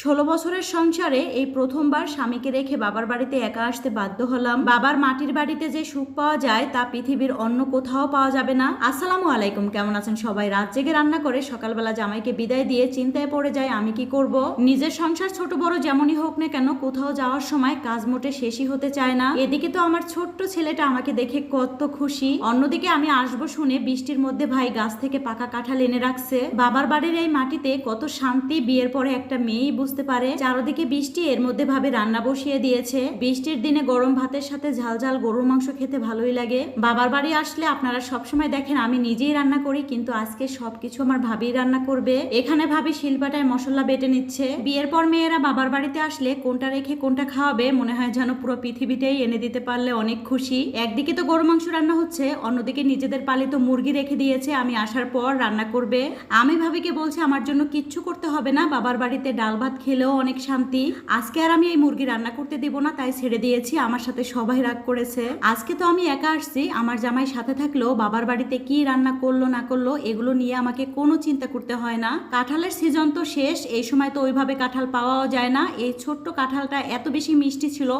ষোলো বছরের সংসারে এই প্রথমবার স্বামীকে রেখে বাবার বাড়িতে একা আসতে বাধ্য হলাম। বাবার মাটির বাড়িতে যে সুখ পাওয়া যায়, তা পৃথিবীর অন্য কোথাও পাওয়া যাবে না। আসসালামু আলাইকুম, কেমন আছেন সবাই? রাত জেগে রান্না করে সকালবেলা জামাইকে বিদায় দিয়ে চিন্তায় পড়ে যায়, আমি কি করব? নিজের সংসার ছোট বড় যেমনই হোক না কেন, কোথাও যাওয়ার সময় কাজ মোটে শেষই হতে চায় না। এদিকে তো আমার ছোট্ট ছেলেটা আমাকে দেখে কত খুশি। অন্যদিকে আমি আসব শুনে বৃষ্টির মধ্যে ভাই গাছ থেকে পাকা কাঁঠাল এনে রাখছে। বাবার বাড়ির এই মাটিতে কত শান্তি, বিয়ের পরে একটা মেয়েই বুঝতে পারে। চারদিকে বৃষ্টি, এর মধ্যে ভাবে রান্না বসিয়ে দিয়েছে। বৃষ্টির দিনে গরম ভাতের সাথে ঝাল ঝাল গরুর মাংস খেতে ভালোই লাগে। বাবার বাড়ি আসলে আপনারা সবসময় দেখেন, আমি নিজেই রান্না করি, কিন্তু আজকে সবকিছু আমার ভাবি রান্না করবে। এখানে ভাবি শিল্পাটায় মশলা বেটে নিচ্ছে। বিয়ের পর মেয়েরা বাবার বাড়িতে আসলে কোনটা রেখে কোনটা খাওয়াবে, মনে হয় যেন পুরো পৃথিবীটাই এনে দিতে পারলে অনেক খুশি। একদিকে তো গরু মাংস রান্না হচ্ছে, অন্যদিকে নিজেদের পালিত মুরগি রেখে দিয়েছে, আমি আসার পর রান্না করবে। আমি ভাবিকে বলছে, আমার জন্য কিচ্ছু করতে হবে না, বাবার বাড়িতে ডাল ভাত খেলেও অনেক শান্তি। আজকে আর আমি এই মুরগি রান্না করতে দিব না, তাই ছেড়ে দিয়েছি। আমার সাথে সবাই রাগ করেছে। আজকে তো আমি একা আসছি, আমার জামাই সাথে থাকলেও বাবার বাড়িতে কি রান্না করল, না করল, এগুলো নিয়ে আমাকে কোনো চিন্তা করতে হয় না। কাঁঠালের সিজন তো শেষ, এই সময় তো ওইভাবে কাঁঠাল পাওয়াও যায় না। এই ছোট্ট কাঁঠালটা এত বেশি মিষ্টি ছিল,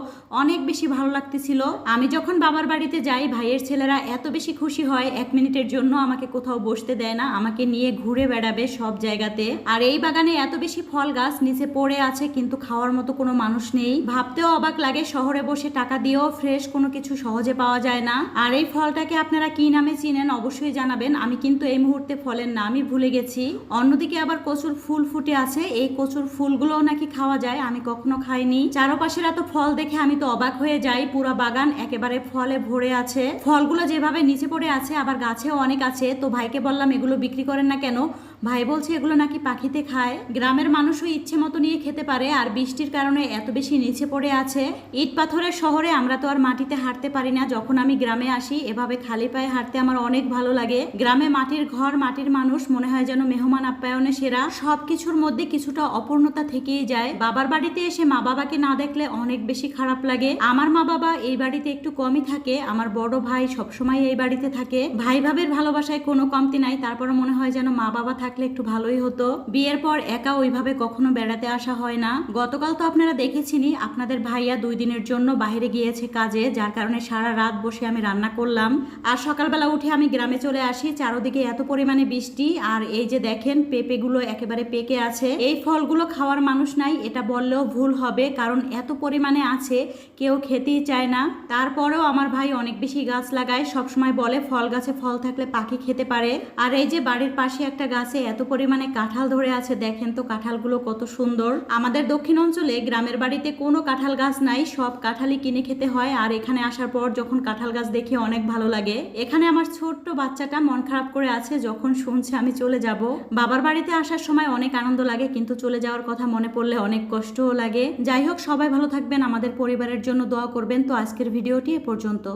অনেক বেশি ভালো লাগতেছিল। আমি যখন বাবার বাড়িতে যাই, ভাইয়ের ছেলেরা এত বেশি খুশি হয়, এক মিনিটের জন্য আমাকে কোথাও বসতে দেয় না, আমাকে নিয়ে ঘুরে বেড়াবে সব জায়গাতে। আর এই বাগানে এত বেশি ফল গাছ, নিচে পড়ে আছে কিন্তু খাওয়ার মতো কোনো মানুষ নেই। ভাবতেও অবাক লাগে, শহরে বসে টাকা দিয়েও ফ্রেশ কোনো কিছু সহজে পাওয়া যায় না। আর এই ফলটাকে আপনারা কি নামে চিনেন অবশ্যই জানাবেন। আমি কিন্তু এই মুহূর্তে ফলের নামই ভুলে গেছি। অন্যদিকে আবার কচুর ফুল ফুটে আছে। এই কচুর ফুলগুলোও নাকি খাওয়া যায়, আমি কখনো খাইনি। চারপাশের এত ফল দেখে আমি তো অবাক হয়ে যাই। পুরো বাগান একেবারে ফলে ভরে আছে। ফলগুলো যেভাবে নিচে পড়ে আছে, আবার গাছেও অনেক আছে। তো ভাইকে বললাম, এগুলো বিক্রি করেন না কেন? ভাই বলছে এগুলো নাকি পাখিতে খায়। গ্রামের মানুষও ইচ্ছে মতো নিয়ে খেতে পারে, আর বৃষ্টির কারণে এত বেশি নিচে পড়ে আছে। ইট পাথরের শহরে আমরা তো আর মাটিতে হাঁটতে পারি না। যখন আমি গ্রামে আসি, এভাবে খালি পায়ে হাঁটতে আমার অনেক ভালো লাগে। গ্রামে মাটির ঘর, মাটির মানুষ, মনে হয় যেন মেহমান আপ্যায়নে সেরা। সবকিছুর মধ্যে কিছুটা অপূর্ণতা থেকেই যায়। বাবার বাড়িতে এসে মা বাবাকে না দেখলে অনেক বেশি খারাপ লাগে। আমার মা বাবা এই বাড়িতে একটু কমই থাকে। আমার বড় ভাই সবসময় এই বাড়িতে থাকে। ভাই ভাবের ভালোবাসায় কোনো কমতি নাই। তারপরে মনে হয় যেন মা বাবা থাকলে একটু ভালোই হতো। বিয়ের পর একা ওইভাবে কখনো বেড়াতে আসা হয় না। গতকাল তো আপনারা দেখেছিনি, আপনাদের ভাইয়া দুই দিনের জন্য বাইরে গিয়েছে কাজে, যার কারণে সারা রাত বসে আমি রান্না করলাম। আর সকালবেলা উঠে আমি গ্রামে চলে আসি, চারোদিকে এত পরিমাণে বৃষ্টি, আর এই যে দেখেন পেঁপেগুলো একেবারে পেকে আছে। এই ফলগুলো খাওয়ার মানুষ নাই, এটা বললেও ভুল হবে, কারণ এত পরিমাণে আছে, কেউ খেতেই চায় না। তারপরেও আমার ভাই অনেক বেশি গাছ লাগায়, সবসময় বলে ফল গাছে ফল থাকলে পাখি খেতে পারে। আর এই যে বাড়ির পাশে একটা গাছে এত পরিমাণে কাঁঠাল ধরে আছে দেখেন তো কাঁঠালগুলো কত সুন্দর। আমাদের দক্ষিণ অঞ্চলে গ্রামের বাড়িতে কোনো কাঁঠাল গাছ নাই, সব কাঁঠালই কিনে খেতে হয় আর এখানে আসার পর যখন কাঁঠাল গাছ দেখে অনেক ভালো লাগে। এখানে আমার ছোট্ট বাচ্চাটা মন খারাপ করে আছে, যখন শুনছে আমি চলে যাব। বাবার বাড়িতে আসার সময় অনেক আনন্দ লাগে, কিন্তু চলে যাওয়ার কথা মনে পড়লে অনেক কষ্টও লাগে। যাই হোক, সবাই ভালো থাকবেন, আমাদের পরিবারের জন্য দোয়া করবেন। তো আজকের ভিডিওটি এ পর্যন্ত।